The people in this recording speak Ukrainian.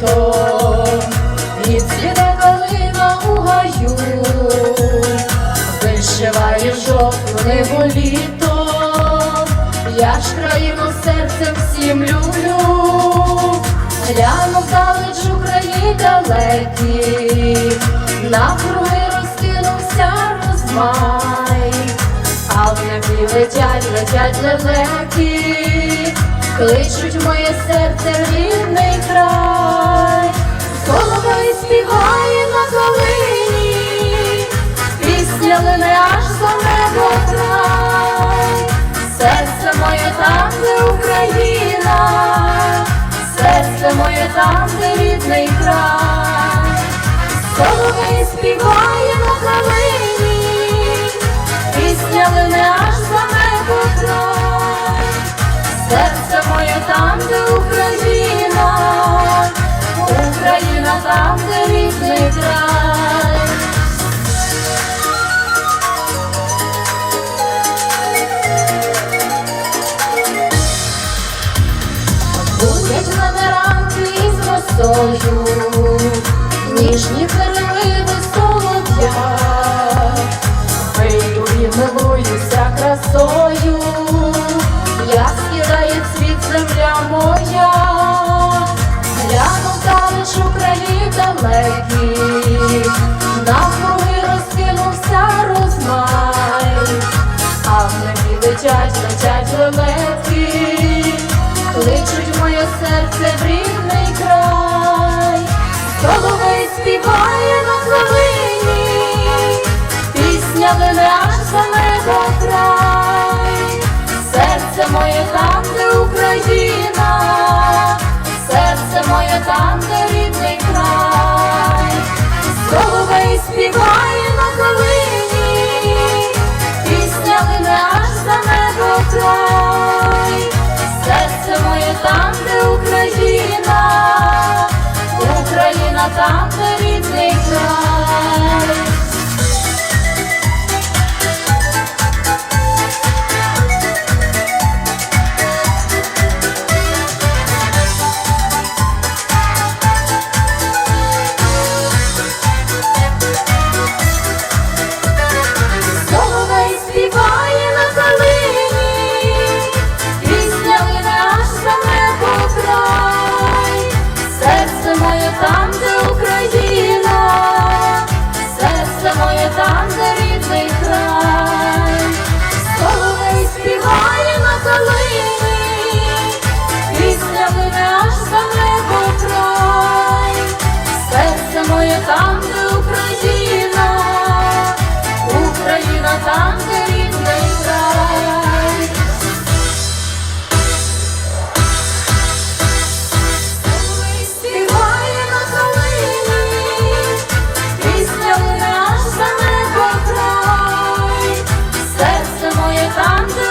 літо, і цвіте калина у гаю, вишиває жовту небо літо, я ж країну серцем всім люблю, гляну далеч Україні далекі, навкруги розкинувся розмай. А в небі летять, летять лелеки, кличуть моє серце рідний край, Соловей співає на долині, пісня лине аж за небо край, серце моє там, де Україна, серце моє там, де рідний край, Соловей співає на калині, пісня лине аж за небо край, серце моє там, де Україна там, де рідний край. Будять мене ранки із росою, ніжні переливи солодя, вийду і милуюся красою, як скидає цвіт земля моя, краї далекі, співаємо колині, пісня лине аж за небо край, серце моє там, де Україна, Україна там, де рідний край. 남들